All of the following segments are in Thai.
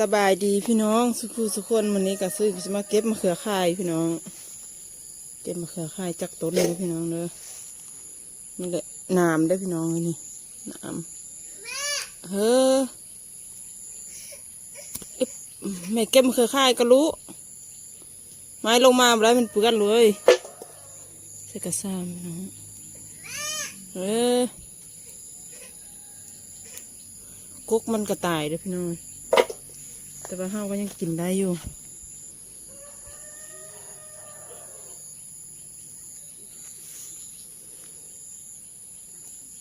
สบายดีพี่น้องสุขุสุขคนวันนี้ก็ซื้อจะมาเก็บมะเขือข่ายพี่น้อง เก็บมะเขือข่ายจากต้นเลยพี่น้องเด้อนี่แหละนามได้พี่น้องนี่นามเฮ้ออิ๊บแม่เก็บมะเขือข่ายก็รู้ไม้ลงมาบ่ได้มันเปื้อนเลยใส่กระซามพี่น้องเออกกมันก็ตายเด้อพี่น้อง แต่ว่าเฮาก็ยังกินได้อยู่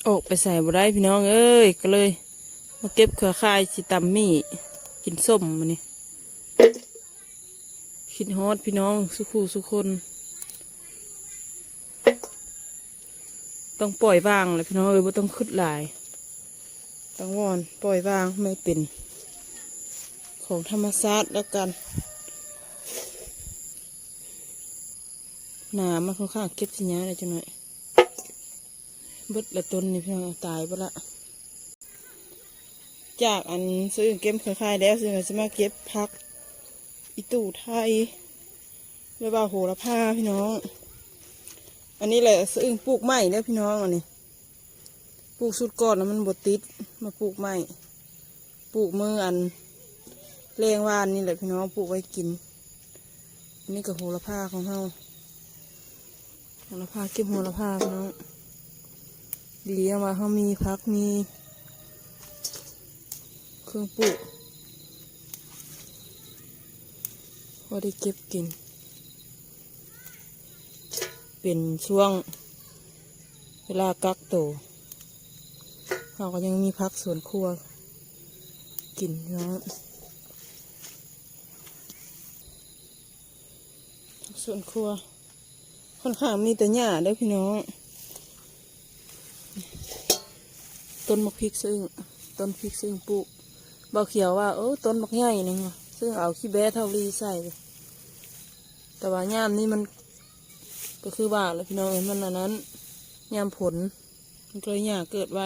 ออกไปใส่บ่ได้พี่น้องเอ้ยก็เลย มาเก็บเครือข่ายสิตำมี่กินส้มมันนี่คิดฮอดพี่น้องสุขูสุคน ต้องปล่อยวางเลยพี่น้องเอ้ยบ่ต้องขึ้นหลาย ต้องวอนปล่อยวางไม่เป็น ของธรรมชาติแล้วกันหนามันค่อนข้างเก็บสิญญาเลยจังหน่อยบดละต้นนี่พี่น้องตายไปละจากอันซื้อเก็บคล้ายๆแล้วซื้อมาจะมาเก็บพักอีตู่ไทยไม่ว่าโหระพาพี่น้อง อันนี้แหละซื้อปลูกใหม่เนี่ยพี่น้องอันนี้ปลูกสุดก่อนแล้วมันบดติดมาปลูกใหม่ปลูกมืออัน เลี้ยงวานนี่แหละพี่น้องปลูกไว้กินอันนี้ก็โหระพาของเฮาโหระพาเก็บโหระพาพี่น้องดีเอามาเขามีพักมีเครื่องปลูกพอได้เก็บกิน เป็นช่วง เวลากักโตเราก็ยังมีพักสวนครัวกินเนาะ ส่วนครัว ค่อนข้างมีแต่หญ้าเด้พี่น้อง ต้นมะพริกซึ่ง ต้นพริกซึ่งปลูกเบาเขียวว่า เออต้นมะใหญ่นึงว่ะซึ่งเอาขี้แบะเท่ารีใส่ แต่ว่าย่ามนี่มัน ก็คือว่าแหละพี่น้องเอ้ยมันอันนั้นย่ามผล มันก็เลยหญ้าเกิดไว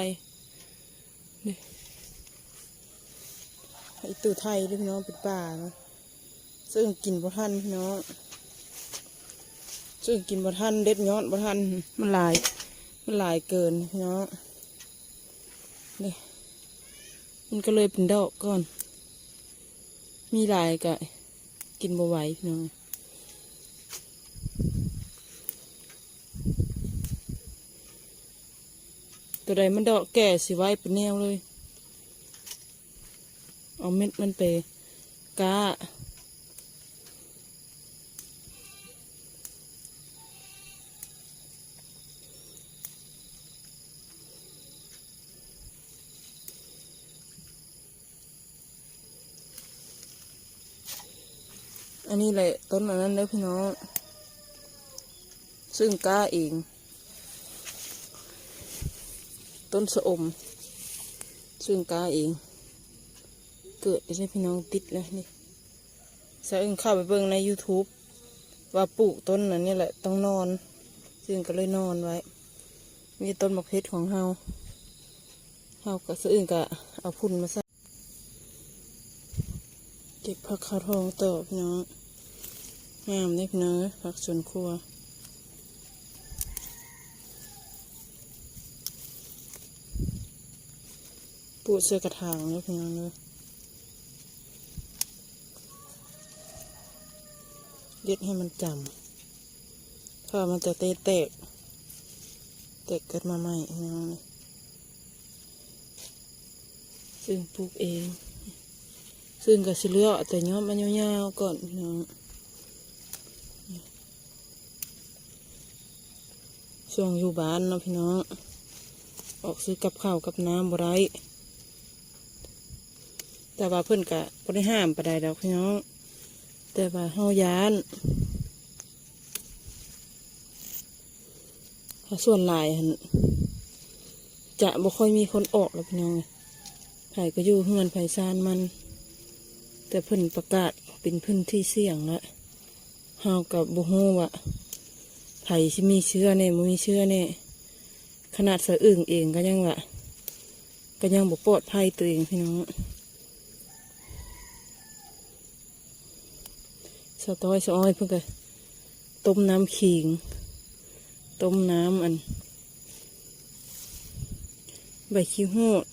ไอตู่ไทยด้อพี่น้องเป็นป่าเนาะซึ่งกินบ่ทันพี่น้อง ซึ่งกินบ่ทันเด็ดยอดบ่ทันมันลาย มันลายเกินพี่น้องนี่มันก็เลยเป็นดอกก่อน มีลายกะกินบ่ไหวพี่น้องตัวใดมันดอกแก่สิไว้เป็นแนวเลย เอาเม็ดมันไปกา อันนี้แหละต้นอันนั้นเด้อพี่น้อง ซึ่งกล้าเอง ต้นสะอม ซึ่งกล้าเอง เกิดได้พี่น้องติดแล้วนี่สะอึงเข้าไปเบิ่งใน YouTube ว่าปลูกต้นนั้นนี่แหละต้องนอน ซึ่งก็เลยนอนไว้ มีต้นมะเพชรของเฮาเฮาก็สะอึงก็เอาพุ่นมาใส่ ก็บผักขาวทองต่อพี่น้องงามได้พี่น้อยผักสวนครัวปูเสื้อกระถางเลยพี่น้องเลยเย็ดให้มันจำถ้ามันจะเตะแตกแตกเกิดมาใหม่น้องซึ่งปลูกเอง ซึ่งก็สิเลือกแต่ยอดมันยาวๆก่อนพี่น้องช่วงอยู่บ้านเนาะพี่น้อง ออกซื้อกับข้าวกับน้ำบ่ได้แต่ว่าเพื่อนกะบ่ได้ห้ามปะได้ดอกพี่น้อง แต่ว่าเฮายานถ้าส่วนลายหันจะบ่ค่อยมีคนออกแล้วพี่น้องไผ่ก็อยู่เฮือนไผ่ซานมัน แต่เพิ่นประกาศเป็นพื้นที่เสี่ยงแล้วเฮากับบ่ฮู้ว่าไผ่ที่มีเชื้อเนี่ยมันมีเชื้อเนี่ยขนาดสะอึ่งเองก็ยังว่าก็ยังบอกปลอดภัยตัวเองพี่น้องสะต้อยสะอ้อยเพิ่งก็ต้มน้ำขิง ต้มน้ำอัน ใบขี้หูด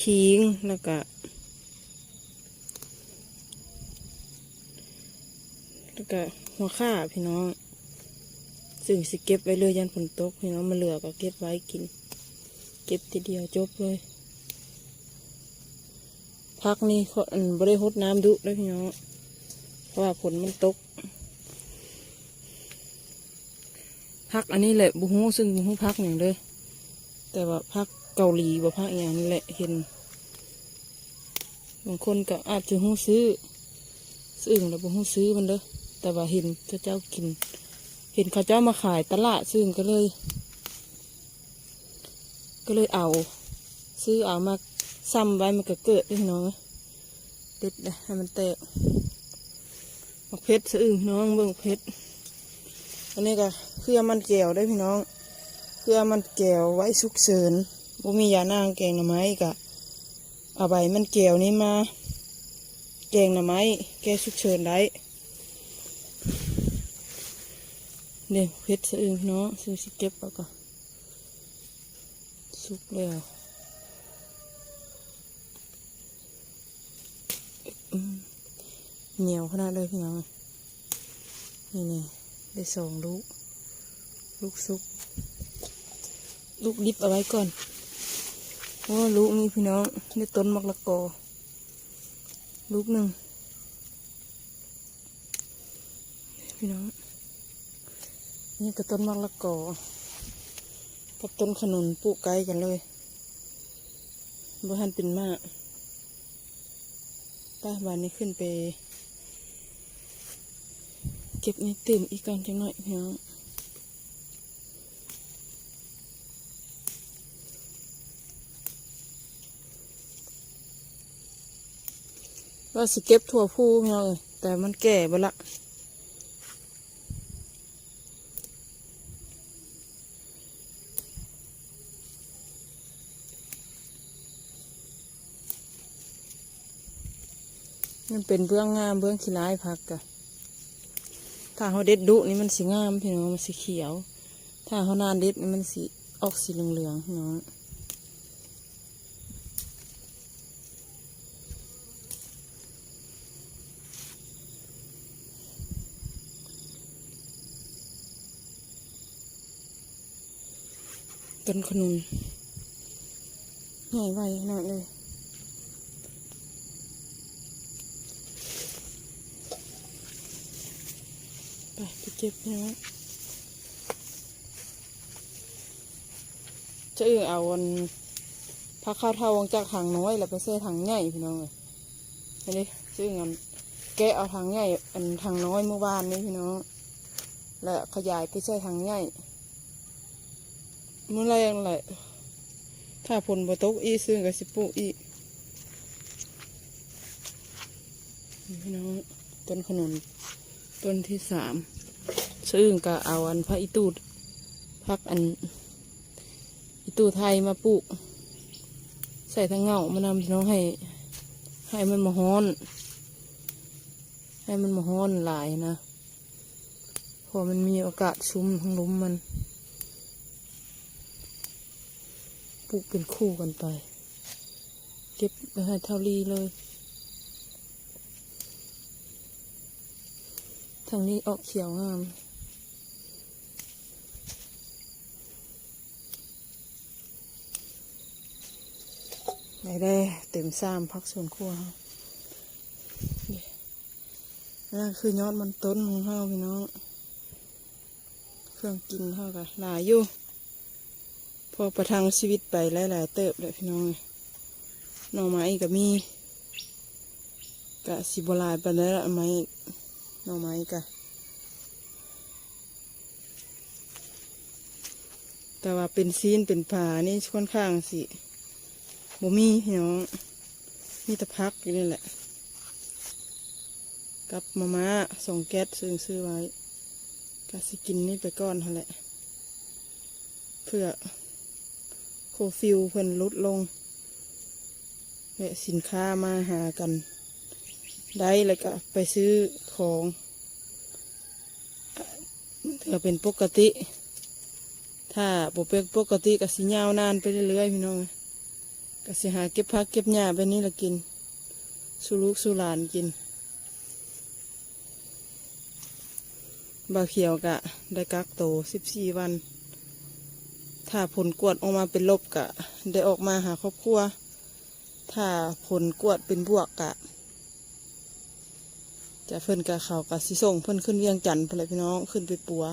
ขิงแล้วก็ แล้ว ก็หัวข่าพี่น้อง ซึ่งสิเก็บไว้เลยยันฝนตกพี่น้องมาเหลือก็เก็บไว้กิน เก็บทีเดียวจบเลยพักนี่เขาอันบริหดน้ำดุเลยพี่น้องเพราะว่าฝนมันตกพักอันนี้แหละบุหูซึ่งบุหูพักอย่างเลยแต่ว่าพักเกาหลีว่าพักอย่างนี้แหละเห็นบางคนก็อาจจะหูซื้อซื้อแล้วบุหูซื้อมันเด้อ แต่ว่าเห็นเจ้าเจ้ากิน เห็นเขาเจ้ามาขายตลาดซึ่งก็เลย ก็เลยเอา ซื้อเอามาซ้ำไว้มันก็เกิดด้วยพี่น้องเอ้ยเด็ดเลยให้มันแตกมักเพชรสะอึ้งน้องเบิ่งเพชรอันนี้ก็เครือมันแก้วได้พี่น้องเครือมันแก้วไว้สุกเสริญบ่มียานางแกงหน่อไม้กะเอาใบมันแก้วนี้มาแกงหน่อไม้แก้สุกเสริญได้ เนี่ยเพชรสะอึงพี่น้องซื้อสิเก็บแล้วก็สุกแล้วเหนียวขนาดเลยพี่น้องนี่นี่ได้สองลูก ลูกซุก ลูกดิบเอาไว้ก่อนเพราะว่าลูกนี้พี่น้องได้ต้นมะละกอ ลูกหนึ่งพี่น้อง นี่ก็ต้นมะละกอกับต้นขนุนปลูกไกลกันเลยบ่ทันเป็นมากป้าวันนี้ขึ้นไป เก็บนี่ตื่มอีกก่อนจังหน่อยพี่น้องว่าสิเก็บถั่วพูพี่น้องเอ้ยแต่มันแก่ไปละ มันเป็นเบื้องงามเบื้องขี้ร้ายพักกะถ้าเขาเด็ดดุนี่มันสีงามพี่น้องมันสีเขียว ถ้าเขานานเด็ดนี่มันสีออกสีเหลืองๆพี่น้องต้นขนุนใหญ่ไวขนาดเลย ไปไป เก็บนะจะเออเอาวันพักข้าวเท่าวงจากถังน้อยแล้วไปใส่ถังใหญ่พี่น้องเลยอันนี้ซึ่งอันแกะเอาถังใหญ่อันถังน้อยเมื่อวานนี้พี่น้อง แล้วขยายไปใส่ถังใหญ่เมื่อไรยังไรถ้าผลบตกอีซึ่งกับสิปลูกอีพี่น้องต้นขนุนต้นที่สาม ซึ่งก็เอาอันพระอิตูดพักอันอิตูไทยมาปลูก ใส่ทั้งเงามานำพี่น้องให้ ให้มันมาฮ้อน ให้มันมาฮ้อนหลายนะเพอมันมีโอกาสชุ่มทั้งลุมมันปลูกเป็นคู่กันไป เก็บไปให้เท่ารีเลยทางนี้ออกเขียวงาม ได้ได้เต็มซ้ำพักส่วนครัวนี่นั่นคือยอดมันต้นของเราพี่น้อง เครื่องกินเท่ากันหลายอยู่ พอประทังชีวิตไปหลายๆเติบเลยพี่น้องหน่อไม้ก็มีกะสิบลายไปแล้วละไม้หน่อไม้กะแต่ว่าเป็นซีนเป็นผานี่ค่อนข้างสิ บ่มีพี่น้องมีแต่พักอยู่นี่แหละ กับมาม่าส่งแก๊สซื้อซื้อไว้ก็สิกินนี่ไปก่อนเท่าแหละ เพื่อโคฟิลเพิ่นลดลงและสินค้ามาหากัน ได้แล้วก็ไปซื้อของถือเป็นปกติ ถ้าบ่เป็นปกติก็สิยาวนานไปเรื่อยๆพี่น้อง ก็สิหาเก็บพักเก็บหญ้าไปนี่ละกินสู่ลูกสู่หลานกินบาเขียวกะ ได้กักโตสิบสี่วัน ถ้าผลกวดออกมาเป็นลบกะ ได้ออกมาหาครอบครัว ถ้าผลกวดเป็นบวกกะ จะเพิ่นกะเขากะสิส่งเพิ่นขึ้นเวียงจันทร์ไปเลยพี่น้องขึ้นไปปัว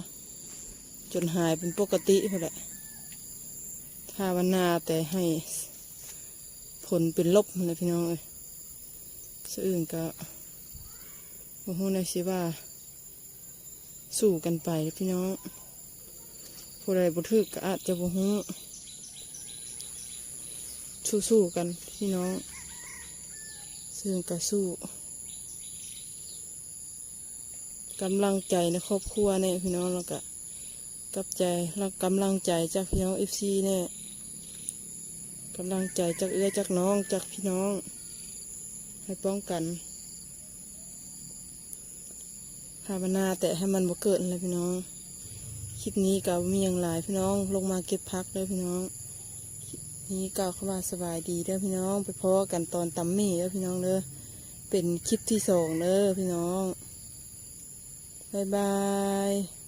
จนหายเป็นปกติไปแหละถ้าวันหนาแต่ให้ ลเป็นลบนั่นแหละพี่น้องเอ้ยสะอื่นก็โอ้โหในสิว่า สู้กันไปพี่น้องผู้ใดบ่ทึกก็อาจจะบ่ฮู้สู้ๆกันพี่น้องซึ่งก็สู้กำลังใจในครอบครัวเนี่ยพี่น้องแล้วก็กับใจแล้วกำลังใจจากพี่น้องเอฟซีเนี่ย กำลังใจจากเอื้อจากน้องจากพี่น้อง ให้ป้องกันภาวนาแต่ให้มันบ่เกิดเลยพี่น้อง คลิปนี้ก็มีอย่างหลายพี่น้องลงมาเก็บพักเลยพี่น้อง นี่กล่าวคำว่าสบายดีเด้อพี่น้องไปพอกันตอนตำมี่เด้อพี่น้องเด้อเป็นคลิปที่สองเด้อพี่น้องบายบาย